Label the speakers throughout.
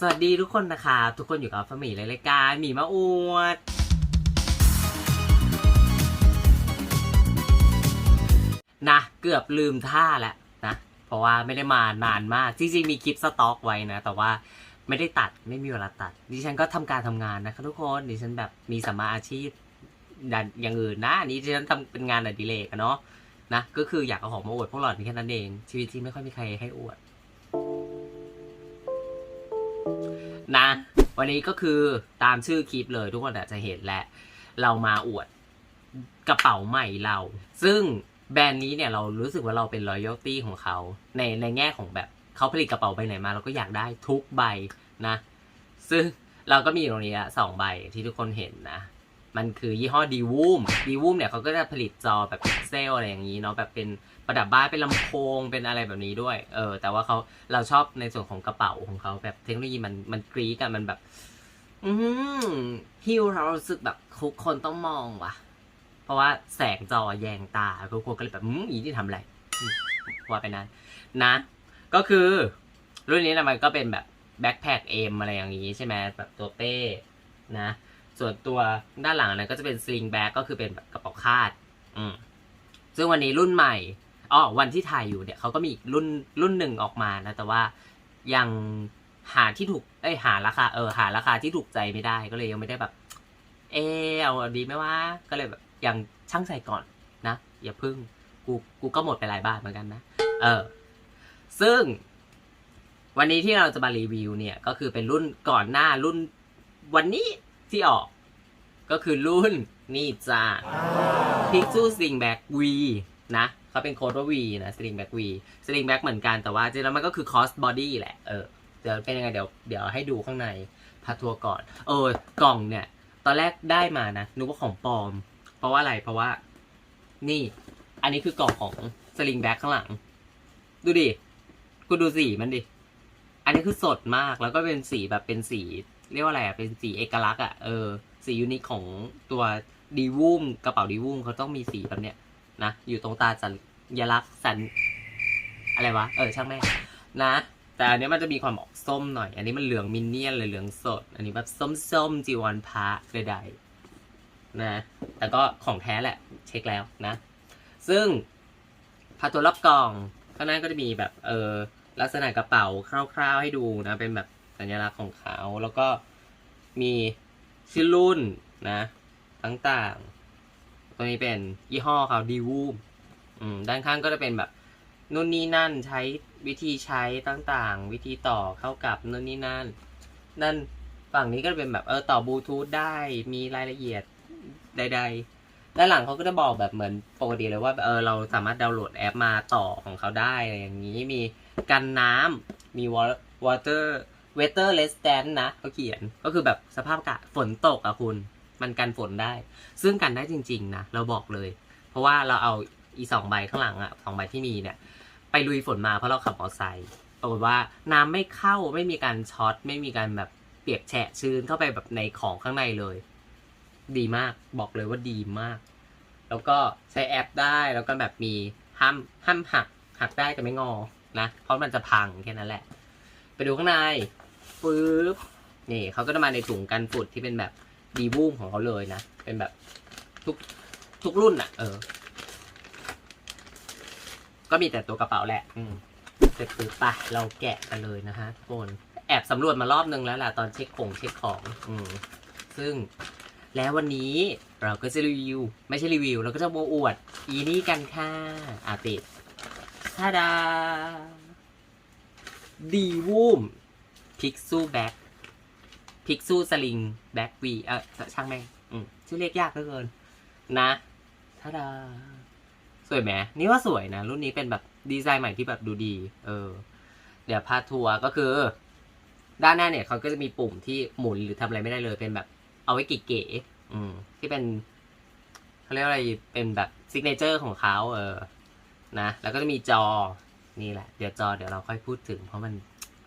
Speaker 1: สวัสดีทุกคนนะครับทุกคนอยู่กับฟมีในรายการหมีมาอวด นะ เกือบลืมท่าแล้วนะ เพราะว่าไม่ได้มานานมาก จริงๆ มีคลิปสต็อกไว้นะ แต่ว่าไม่ได้ตัดไม่มีเวลาตัด ดิฉันก็ทำการทำงานนะคะทุกคนดิฉันแบบมีสัมมาอาชีพดันอย่างอื่นนะอันนี้ดิฉันทำเป็นงานอดิเรกอะเนาะนะก็คืออยากเอาของมาอวดพวกหล่อนแค่นั้นเองชีวิตจริงไม่ค่อยมีใครให้อวด นะ วันนี้ก็คือตามชื่อคลิปเลยทุกคนอาจจะเห็นแหละ เรามาอวดกระเป๋าใหม่เรา ซึ่งแบรนด์นี้เนี่ยเรารู้สึกว่าเราเป็นรอยัลตี้ของเขาในในแง่ของแบบเขาผลิตกระเป๋าใบไหนมา เราก็อยากได้ทุกใบนะ ซึ่งเราก็มีอยู่ตรงนี้ละสองใบที่ทุกคนเห็นนะ มันคือยี่ห้อดีวูมดีวูมเนี่ยเขาก็จะผลิตจอแบบพิกเซลอะไรอย่างนี้เนาะแบบเป็นประดับบ้านเป็นลำโพงเป็นอะไรแบบนี้ด้วย เออ แต่ว่าเขาเราชอบในส่วนของกระเป๋าของเขาแบบเทคโนโลยีมันมันกรี๊กันมันแบบ อืมฮิวเรารู้สึกแบบทุกคนต้องมองว่ะ เพราะว่าแสงจอแยงตาทุกคนก็เลยแบบอืมอีที่ทำอะไรว่าไปนั้นนะ ก็คือรุ่นนี้นะมันก็เป็นแบบแบ็คแพคเอ็มอะไรอย่างนี้ใช่ไหมแบบตัวเป้นะ ส่วนตัวด้านหลังนั้นก็จะเป็นสลิงแบ็กก็คือเป็นกระเป๋าคาด อืมซึ่งวันนี้รุ่นใหม่อ๋อวันที่ถ่ายอยู่เนี่ยเขาก็มีอีกรุ่นรุ่นหนึ่งออกมานะ แต่ว่ายังหาที่ถูกเอ้ยหาราคาเออหาราคาที่ถูกใจไม่ได้ก็เลยยังไม่ได้แบบ เออเอาดีไหมว่าก็เลยแบบยังช่างใส่ก่อนนะอย่าพึ่งกูกูก็หมดไปหลายบาทเหมือนกันนะเออ ซึ่ง วันนี้ที่เราจะมารีวิวเนี่ย ก็คือเป็นรุ่นก่อนหน้ารุ่นวันนี้ ที่ออก ก็คือรุ่นนี่จ้า Pixel Sling Back V นะเขาเป็นโค้ดว่า V นะ Sling Back V Sling Back เหมือนกันแต่ว่าจริงๆแล้วมันก็คือ Cross Body แหละ เออเดี๋ยวเป็นยังไงเดี๋ยวเดี๋ยวให้ดูข้างในพาทัวร์ก่อน เออกล่องเนี่ย ตอนแรกได้มานะนึกว่าของปลอม เพราะว่าอะไรเพราะว่า นี่ อันนี้คือกล่องของ Sling Back ข้างหลัง ดูดิกูดูสีมันดิ อันนี้คือสดมากแล้วก็เป็นสีแบบเป็นสี เรียกว่าอะไรอะเป็นสีเอกลักษณ์อะเออสียูนิคของตัวดีวูมกระเป๋าดีวูมเขาต้องมีสีแบบเนี้ยนะอยู่ตรงตาสัญลักษณ์สันอะไรวะเออช่างแม่นะ แต่อันนี้มันจะมีความออกส้มหน่อย อันนี้มันเหลืองมินเนี่ยนเลยเหลืองสด อันนี้แบบส้มๆจีวรพระใดๆนะแต่ก็ของแท้แหละเช็คแล้วนะ ซึ่งพาตัวรอบกล่องข้างหน้าก็จะมีแบบเออลักษณะกระเป๋าคร่าวๆให้ดูนะเป็นแบบ สัญลักษณ์ของเขา แล้วก็มีชื่อรุ่นนะต่างๆ ตัวนี้เป็นยี่ห้อเขาดีวูมอืมด้านข้างก็จะเป็นแบบนู่นนี่นั่นใช้วิธีใช้ต่างๆ วิธีต่อเข้ากับนู่นนี่นั่นนั่นฝั่งนี้ก็จะเป็นแบบเออต่อบลูทูธได้มีรายละเอียดใด ๆ ด้านหลังเขาก็จะบอกแบบเหมือนปกติเลยว่าเออเราสามารถดาวน์โหลดแอปมาต่อของเขาได้อะไรอย่างนี้มีกันน้ำมี wa- water weather resistant นะเขาเขียนก็คือแบบสภาพอากาศฝนตกอะคุณ มันกันฝนได้ ซึ่งกันได้จริงๆนะเราบอกเลย เพราะว่าเราเอาอีสองใบข้างหลังอะสองใบที่มีเนี่ย ไปลุยฝนมาเพราะเราขับมอเตอร์ไซค์ปรากฏว่าน้ำไม่เข้าไม่มีการช็อตไม่มีการแบบเปียกแฉะชื้นเข้าไปแบบในของข้างในเลย ดีมากบอกเลยว่าดีมาก แล้วก็ใช้แอปได้แล้วก็แบบมีห้ามห้ามหักหักได้แต่ไม่งอนะเพราะมันจะพังแค่นั้นแหละ ไปดูข้างใน ปึ๊บนี่เขาก็จะมาในถุงกันฝุ่นที่เป็นแบบดีบูมของเขาเลยนะ เป็นแบบทุกทุกรุ่นอะเออ ก็มีแต่ตัวกระเป๋าแหละ อืมเสร็จปึ๊บไปเราแกะกันเลยนะฮะทุกคนแอบสำรวจมารอบนึงแล้วแหละตอนเช็คของเช็คของ อืมซึ่งแล้ววันนี้เราก็จะรีวิว ไม่ใช่รีวิว เราก็จะโมอวด อีนี่กันค่ะอาติดท่าดา ดีวูม พิกซูแบ็กพิกซูสลิงแบ็กวีเออช่างแม่งอืมชื่อเรียกยากเหลือเกิน นะทาดาสวยไหมนี่ว่าสวยนะ รุ่นนี้เป็นแบบดีไซน์ใหม่ที่แบบดูดี เออ เดี๋ยวพาทัวร์ก็คือ ด้านหน้าเนี่ยเขาก็จะมีปุ่มที่หมุนหรือทำอะไรไม่ได้เลยเป็นแบบ เอาไว้เก๋อืม ที่เป็นเขาเรียกอะไรเป็นแบบซิกเนเจอร์ของเขาเออ นะ แล้วก็จะมีจอนี่แหละ เดี๋ยวจอเดี๋ยวเราค่อยพูดถึงเพราะมัน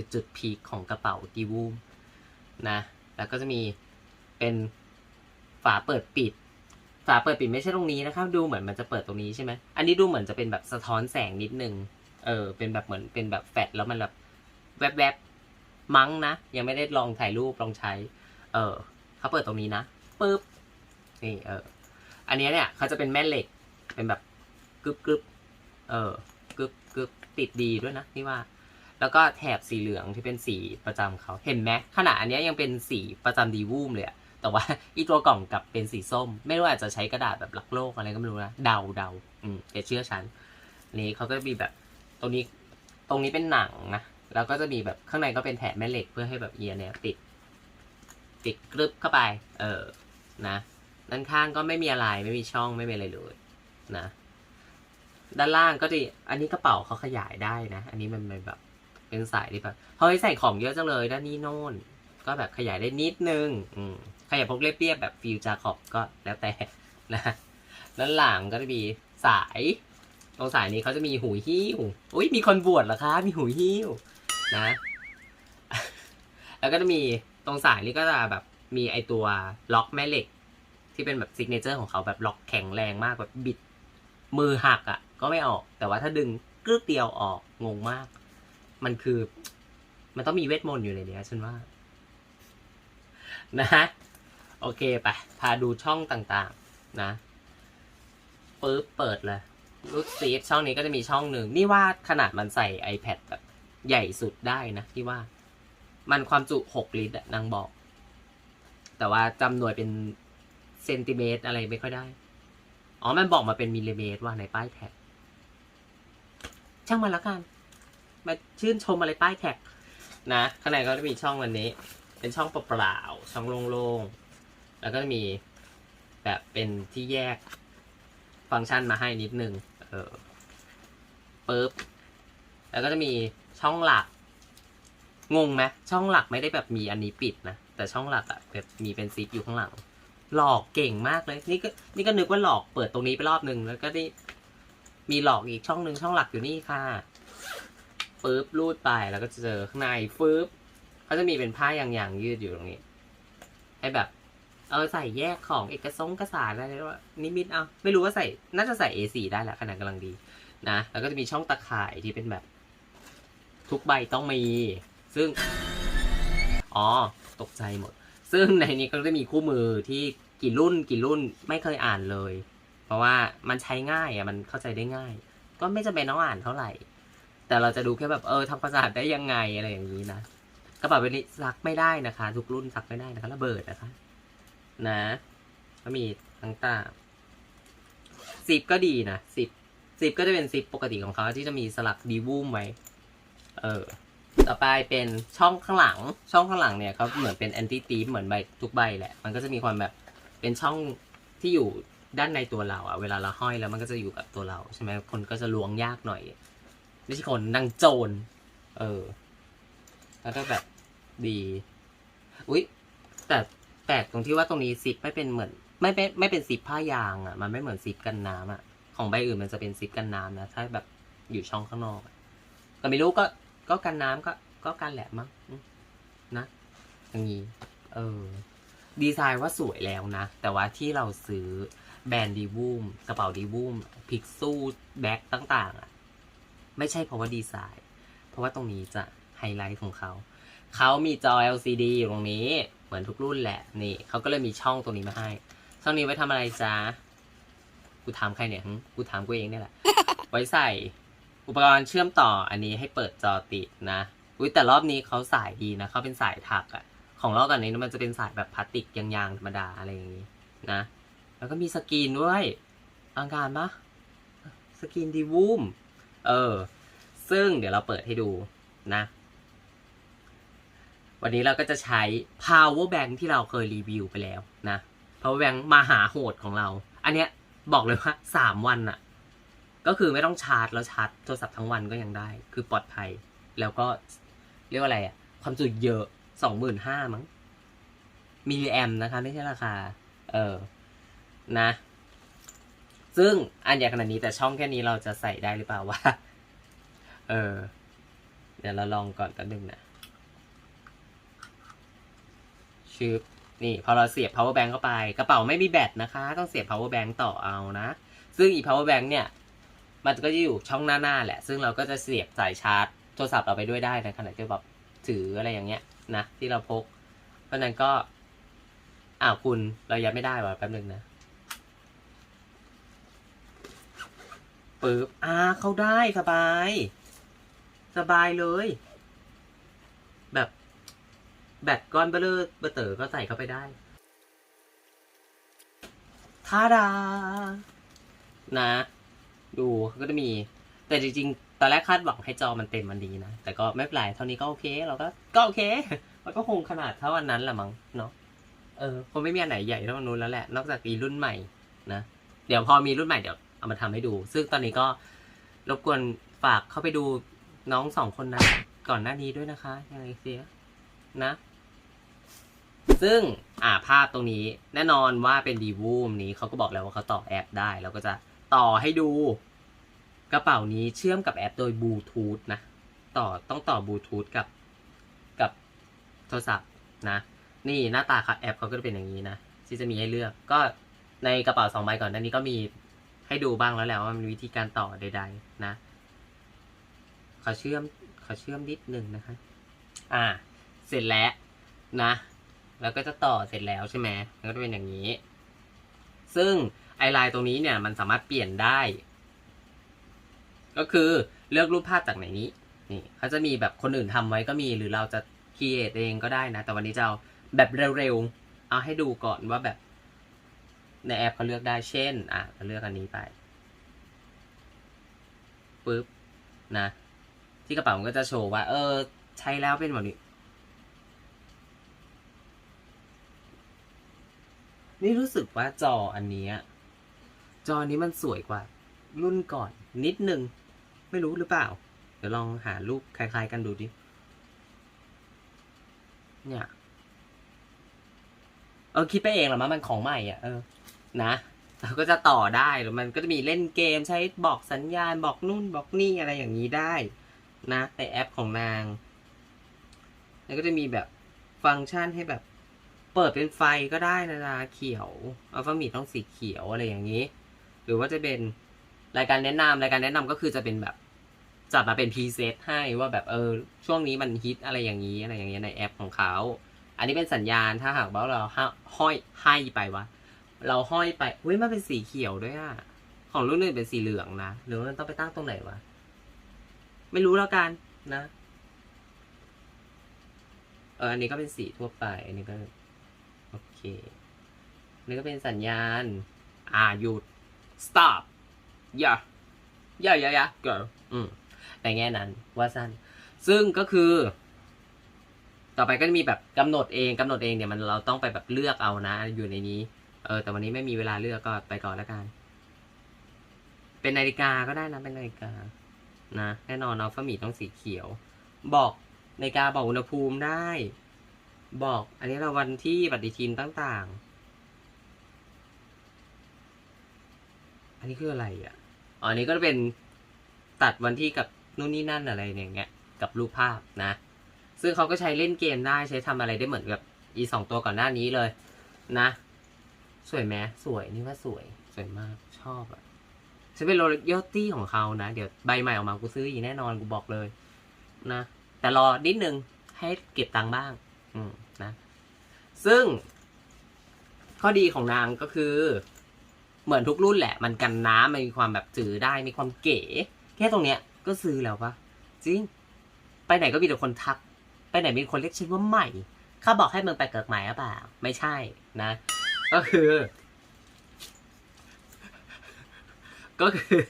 Speaker 1: คือจุดพีคของกระเป๋าดีวูมนะ แล้วก็จะมีเป็นฝาเปิดปิด ฝาเปิดปิดไม่ใช่ตรงนี้นะครับ ดูเหมือนมันจะเปิดตรงนี้ใช่ไหมอันนี้ดูเหมือนจะเป็นแบบสะท้อนแสงนิดนึง เออ เป็นแบบเหมือนเป็นแบบแฟลชแล้วมันแบบแวบๆมั้งนะ ยังไม่ได้ลองถ่ายรูปลองใช้ เออเขาเปิดตรงนี้นะปึ๊บ นี่ เออ อันนี้เนี่ยเขาจะเป็นแม่เหล็ก เป็นแบบกึบกึบเออกึบกึบติดดีด้วยนะนี่ว่า แล้วก็แถบสีเหลืองที่เป็นสีประจำเขาเห็นไหมขนาดอันนี้ยังเป็นสีประจำดีวูมเลยอะแต่ว่าอีตัวกล่องกับเป็นสีส้ม ไม่รู้อาจจะใช้กระดาษแบบลักโลกอะไรก็ไม่รู้นะเดาเดาอืมแต่เชื่อฉันนี้เขาก็จะมีแบบตรงนี้ตรงนี้เป็นหนังนะแล้วก็จะมีแบบข้างในก็เป็นแถบแม่เหล็กเพื่อให้แบบเอียเนี่ยติด ติดกรึบเข้าไป เออนะด้านข้างก็ไม่มีอะไรไม่มีช่องไม่มีอะไรเลยนะ ด้านล่างก็จะอันนี้กระเป๋าเขาขยายได้นะ อันนี้มันแบบ เป็นสายที่แบบเฮ้ยใส่ของเยอะจังเลยด้านนี้โน่น ก็แบบขยายได้นิดนึงอืมขยายพกเรียบเรียบๆแบบฟิวจาขอบก็แล้วแต่นะด้านหลังก็จะมีสายตรงสายนี้เขาจะมีหูหิ้วอุ้ยมีคนบวชเหรอคะมีหูหิ้วนะ แล้วก็จะมีตรงสายนี้ก็จะแบบมีไอตัวล็อกแม่เหล็ก ที่เป็นแบบซิกเนเจอร์ของเขาแบบล็อกแข็งแรงมากแบบบิดมือหักอะ่ะ ก็ไม่ออก แต่ว่าถ้าดึงกรึกเดียวออกงงมาก มันคือ มันต้องมีเวทมนต์อยู่ในเนี้ยฉันว่า นะฮะโอเคไปพาดูช่องต่างๆ นะปึ๊บเปิดเลยรูดซีฟช่องนี้ก็จะมีช่องหนึ่ง นี่ว่าขนาดมันใส่ iPad แบบใหญ่สุดได้นะที่ว่า มันความจุหกลิตรนางบอก แต่ว่าจำหน่วยเป็นเซนติเมตรอะไรไม่ค่อยได้ อ๋อ มันบอกมาเป็นมิลลิเมตรว่าในป้ายแท็กช่างมันละกัน มาชื่นชมอะไรป้ายแท็กนะข้างในก็จะมีช่องวันนี้ เป็นช่องเปล่าๆช่องโล่งๆแล้วก็มีแบบเป็นที่แยกฟังก์ชันมาให้นิดนึง เออปึ๊บแล้วก็จะมีช่องหลัก งงไหมช่องหลักไม่ได้แบบมีอันนี้ปิดนะ แต่ช่องหลักอะแบบมีเป็นซิปอยู่ข้างหลัง หลอกเก่งมากเลย นี่ก็นี่ก็นึกว่าหลอกเปิดตรงนี้ไปรอบนึง แล้วก็ได้มีหลอกอีกช่องหนึ่งช่องหลักอยู่นี่ค่ะ ปึ๊บรูดไปแล้วก็จะเจอข้างในปึ๊บเขาจะมีเป็นผ้ายางๆยืดอยู่ตรงนี้ ให้แบบ เออใส่แยกของเอกสงเอกสารอะไรว่านิมิตเอาไม่รู้ว่าใส่น่าจะใส่ A4 ได้แหละขนาดกำลังดีนะแล้วก็จะมีช่องตะข่ายที่เป็นแบบ ทุกใบต้องมี ซึ่ง อ๋อ ตกใจหมด ซึ่งในนี้ก็จะมีคู่มือที่กี่รุ่นกี่รุ่นไม่เคยอ่านเลย เพราะว่ามันใช้ง่ายอะมันเข้าใจได้ง่าย ก็ไม่จำเป็นต้องอ่านเท่าไหร่ แต่เราจะดูแค่แบบเออทำความสะอาดได้ยังไงอะไรอย่างนี้นะกระเป๋าใบนี้ซักไม่ได้นะคะ ทุกรุ่นซักไม่ได้นะคะระเบิดนะคะ นะก็มีต่างๆซิปก็ดีนะซิปซิปก็จะเป็นซิปปกติของเขาที่จะมีสลักดีวูมไว้เออ ต่อไปเป็นช่องข้างหลัง ช่องข้างหลังเนี่ยเขาเหมือนเป็นแอนตี้ตีฟเหมือนใบทุกใบแหละ มันก็จะมีความแบบเป็นช่องที่อยู่ด้านในตัวเราอะเวลาเราห้อยแล้วมันก็จะอยู่กับตัวเราใช่ไหมคนก็จะล้วงยากหน่อย ไม่ใช่คนนางโจร เออ แล้วก็แบบดี อุ๊ย แต่แปลกตรงที่ว่าตรงนี้ซิปไม่เป็นเหมือน ไม่เป็นไม่เป็นซิปผ้ายางอะมันไม่เหมือนซิปกันน้ำอะ ของใบอื่นมันจะเป็นซิปกันน้ำนะ ถ้าแบบอยู่ช่องข้างนอกอะแต่ไม่รู้ก็ก็กันน้ำก็ก็กันแหละมั้งนะอย่างนี้ เออ ดีไซน์ว่าสวยแล้วนะ แต่ว่าที่เราซื้อแบรนด์ดีวูมกระเป๋าดีวูมพิกซูแบ็คต่าง ๆ อะ ไม่ใช่เพราะว่าดีไซน์ เพราะว่าตรงนี้จะไฮไลท์ของเขา เขามีจอ LCD อยู่ตรงนี้ เหมือนทุกรุ่นแหละ นี่เขาก็เลยมีช่องตรงนี้มาให้ ช่องนี้ไว้ทำอะไรจ๊ะกูถามใครเนี่ยกูถามกูเองเนี่ยแหละ ไว้ใส่อุปกรณ์เชื่อมต่ออันนี้ให้เปิดจอติดนะอุ้ยแต่รอบนี้เขาสายดีนะเขาเป็นสายถักอะของรอบก่อนนี้มันจะเป็นสายแบบพลาสติกยางๆธรรมดาอะไรอย่างนี้นะ แล้วก็มีสกรีนด้วยอังการปะสกรีนดีวูม เออ ซึ่งเดี๋ยวเราเปิดให้ดูนะ วันนี้เราก็จะใช้ power bank ที่เราเคยรีวิวไปแล้วนะ power bank มาหาโหดของเรา อันเนี้ยบอกเลยว่าสามวันอะก็คือไม่ต้องชาร์จแล้วชาร์จโทรศัพท์ทั้งวันก็ยังได้ คือปลอดภัย แล้วก็เรียกว่าอะไรอะความจุเยอะสองหมื่นห้ามั้งมิลลิแอมนะคะ ไม่ใช่ราคา เออ นะ ซึ่งอันใหญ่ขนาดนี้แต่ช่องแค่นี้เราจะใส่ได้หรือเปล่าวะ เออ เดี๋ยวเราลองก่อนแป๊บนึงนะชืบนี่พอเราเสียบ power bank เข้าไป กระเป๋าไม่มีแบตนะคะ ต้องเสียบ power bank ต่อเอานะ ซึ่งอี power bank เนี่ย มันก็จะอยู่ช่องหน้าๆแหละ ซึ่งเราก็จะเสียบสายชาร์จโทรศัพท์เราไปด้วยได้ในขณะที่แบบถืออะไรอย่างเงี้ยนะที่เราพก เพราะนั้นก็อ้าวคุณเรายัดไม่ได้ว่ะแป๊บหนึงนะ ปึ๊บอ่าเข้าได้สบาย สบายเลย แบบแบตก้อนเบลอเบอเตอร์ก็ใส่เข้าไปได้ทาดา นะ ดูก็จะมี แต่จริงๆ ตอนแรกคาดหวังให้จอมันเต็มมันดีนะ แต่ก็ไม่เป็นไรเท่านี้ก็โอเค เราก็ ก็โอเค มันก็คงขนาดเท่าวันนั้นแหละมั้งเนาะ เออ คงไม่มีอันไหนใหญ่เท่าอันนู้นแล้วแหละ นอกจากอีรุ่นใหม่นะ เดี๋ยวพอมีรุ่นใหม่เดี๋ยว เอามาทำให้ดู ซึ่งตอนนี้ก็รบกวนฝากเข้าไปดูน้องสองคนนั้นก่อนหน้านี้ด้วยนะคะยังไงเสียนะ ซึ่งอ่าภาพตรงนี้แน่นอนว่าเป็นดีวูมนี้เขาก็บอกแล้วว่าเขาต่อแอปได้เราก็จะต่อให้ดูกระเป๋านี้เชื่อมกับแอปโดยบลูทูธนะ ต่อต้องต่อบลูทูธกับกับโทรศัพท์นะ นี่หน้าตาค่ะแอปเขาก็จะเป็นอย่างนี้นะ ที่จะมีให้เลือกก็ในกระเป๋าสองใบก่อนหน้านี้ก็มี ให้ดูบ้างแล้วแหละว่ามันวิธีการต่อใด ๆ นะขอเชื่อมขอเชื่อมนิดหนึ่งนะคะ อ่า เสร็จแล้วนะ แล้วก็จะต่อเสร็จแล้วใช่ไหมมันก็จะเป็นอย่างนี้ ซึ่งไอไลน์ตรงนี้เนี่ยมันสามารถเปลี่ยนได้ ก็คือเลือกรูปภาพจากไหนนี้ นี่เขาจะมีแบบคนอื่นทำไว้ก็มี หรือเราจะคีเอทเองก็ได้นะ แต่วันนี้จะเอาแบบเร็วๆ เอาให้ดูก่อนว่าแบบ ในแอปเขาเลือกได้เช่น อะเราเลือกอันนี้ไปปึ๊บนะ ที่กระเป๋ามันก็จะโชว์ว่า เออ ใช้แล้วเป็นแบบนี้ นี่รู้สึกว่าจออันนี้ จอนี้มันสวยกว่า รุ่นก่อนนิดนึง ไม่รู้หรือเปล่า เดี๋ยวลองหารูปคล้าย ๆ กันดูดิ เนี่ย เออคิดไปเองหรอมั้งมันของใหม่อะ เออ นะเราก็จะต่อได้หรือมันก็จะมีเล่นเกมใช้บอกสัญญาณบอกนู่นบอกนี่อะไรอย่างนี้ได้นะในแอปของนาง แล้วก็จะมีแบบฟังก์ชันให้แบบเปิดเป็นไฟก็ได้นะนะเขียวอัลฟามีต้องสีเขียวอะไรอย่างนี้ หรือว่าจะเป็นรายการแนะนำรายการแนะนำก็คือจะเป็นแบบจัดมาเป็นพรีเซตให้ว่าแบบเออช่วงนี้มันฮิตอะไรอย่างนี้อะไรอย่างเงี้ยในแอปของเขา อันนี้เป็นสัญญาณถ้าหากว่าเราห้อยให้ไปวะ เราห้อยไปเฮ้ยมันเป็นสีเขียวด้วยอะของรุ่นอื่นเป็นสีเหลืองนะหรือว่ามันต้องไปตั้งตรงไหนวะไม่รู้แล้วกันนะเอออันนี้ก็เป็นสีทั่วไป อันนี้ก็โอเคอันนี้ก็เป็นสัญญาณ อ่าหยุด stop อย่าอย่าอย่าอย่า girl อืมในแง่นั้นว่าสั้น ซึ่งก็คือ ต่อไปก็จะมีแบบกำหนดเองกำหนดเองเนี่ยมันเราต้องไปแบบเลือกเอานะ อยู่ในนี้ ออแต่วันนี้ไม่มีเวลาเลือกก็ไปก่อนแล้วกัน เป็นนาฬิกาก็ได้นะเป็นนาฬิกา นะแน่นอนเนาะฟ้ามีต้องสีเขียว บอกนาฬิกาบอกอุณหภูมิได้ บอก อันนี้เราวันที่ปฏิทินต่างๆ อันนี้คืออะไรอะอ๋ออันนี้ก็เป็นตัดวันที่กับนู่นนี่นั่นอะไรอย่างเงี้ย กับรูปภาพนะ ซึ่งเขาก็ใช้เล่นเกมได้ใช้ทำอะไรได้เหมือนกับอีสองตัวก่อนหน้านี้เลย นะ สวยไหมสวยนี่ว่าสวย สวยมากชอบอะฉันเป็นโรยอตี้ของเขานะ เดี๋ยวใบใหม่ออกมากูซื้ออีกแน่นอนกูบอกเลยนะ แต่รอนิดนึงให้เก็บตังค์บ้าง อืมนะ ซึ่ง ข้อดีของนางก็คือ เหมือนทุกรุ่นแหละ มันกันน้ำมันมีความแบบจือได้มีความเก๋ แค่ตรงเนี้ย ก็ซื้อแล้วปะจริง ไปไหนก็มีแต่คนทัก ไปไหนมีคนเรียกฉันว่าใหม่ข้าบอกให้มึงไปเกิดใหม่หรือเปล่า ไม่ใช่นะ ก็คือ ก็คือ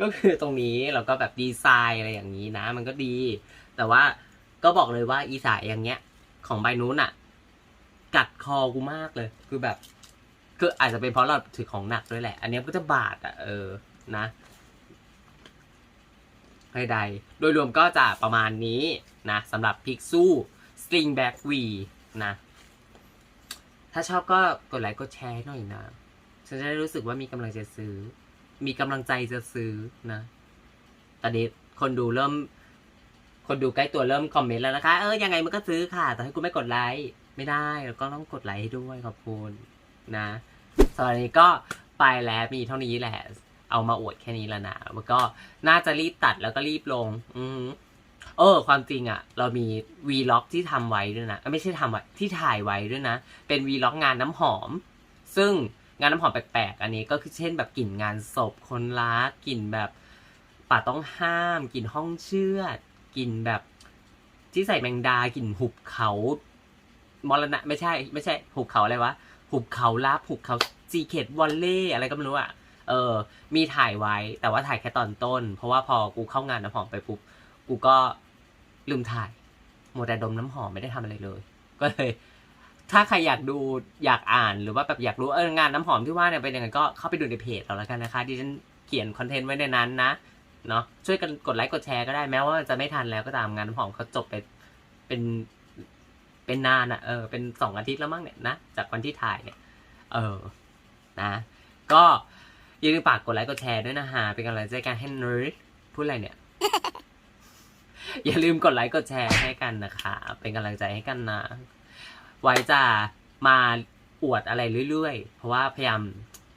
Speaker 1: ก็คือตรงนี้เราก็แบบดีไซน์อะไรอย่างนี้นะ มันก็ดี แต่ว่าก็บอกเลยว่าอีสายอย่างเงี้ย ของใบนู้นอะกัดคอกูมากเลย คือแบบ คืออาจจะเป็นเพราะเราถือของหนักด้วยแหละ อันนี้ก็จะบาดอะเออนะใดๆโดยรวมก็จะประมาณนี้นะสำหรับ Pixu String Back V นะ ถ้าชอบก็กดไลค์กดแชร์หน่อยนะ ฉันจะได้รู้สึกว่ามีกำลังจะซื้อ มีกำลังใจจะซื้อนะ ตอนนี้คนดูเริ่ม คนดูใกล้ตัวเริ่มคอมเมนต์แล้วนะคะ เออยังไงมันก็ซื้อค่ะ แต่ให้คุณไม่กดไลค์ไม่ได้ แล้วก็ต้องกดไลค์ให้ด้วยขอบคุณนะสำหรับนี้ก็ไปแล้วมีเท่านี้แหละ เอามาอวดแค่นี้แล้วนะแล้วก็น่าจะรีบตัดแล้วก็รีบลง อืม เออ ความจริงอะเรามีวีล็อกที่ทำไว้ด้วยนะไม่ใช่ทำไว้ที่ถ่ายไว้ด้วยนะ เป็นวีล็อกงานน้ำหอม ซึ่งงานน้ำหอมแปลกๆ อันนี้ก็คือเช่นแบบกลิ่นงานศพคนรักกลิ่นแบบป่าต้องห้ามกลิ่นห้องเชือดกลิ่นแบบที่ใส่แมงดากลิ่นหุบเขามรณะไม่ใช่ ไม่ใช่ หุบเขาอะไรวะหุบเขาลับหุบเขาซีเคดวอลเล่อะไรก็ไม่รู้อะเออ มีถ่ายไว้แต่ว่าถ่ายแค่ตอนต้น เพราะว่าพอกูเข้างานน้ำหอมไปปุ๊บ กูก็ลืมถ่ายหมดแต่ดมน้ำหอมไม่ได้ทำอะไรเลย ก็เลย ถ้าใครอยากดูอยากอ่านหรือว่าแบบอยากรู้เอองานน้ำหอมที่ว่าเนี่ยเป็นยังไงก็เข้าไปดูในเพจเราแล้วกันนะคะดิฉันเขียนคอนเทนต์ไว้ในนั้นนะเนาะช่วยกันกดไลค์กดแชร์ก็ได้แม้ว่าจะไม่ทันแล้วก็ตามงานน้ำหอมเขาจบไปเป็นเป็นนานอะเออเป็นสองอาทิตย์แล้วมั้งเนี่ยนะจากวันที่ถ่ายเนี่ย เออนะ ก็อย่าลืมฝากกดไลค์กดแชร์ด้วยนะฮะเป็นกำลังใจกันให้นร์พูดอะไรเนี่ย อย่าลืมกดไลค์กดแชร์ให้กันนะคะ เป็นกำลังใจให้กันนะ ไว้จะมาอวดอะไรเรื่อยๆ เพราะว่าพยายาม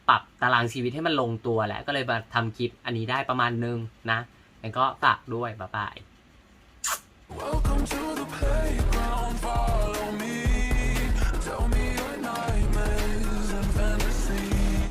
Speaker 1: ปรับตารางชีวิตให้มันลงตัวแหละก็เลยมาทำคลิปอันนี้ได้ประมาณนึงนะงั้นก็ฝากด้วยบ๊ายบาย
Speaker 2: Welcome to.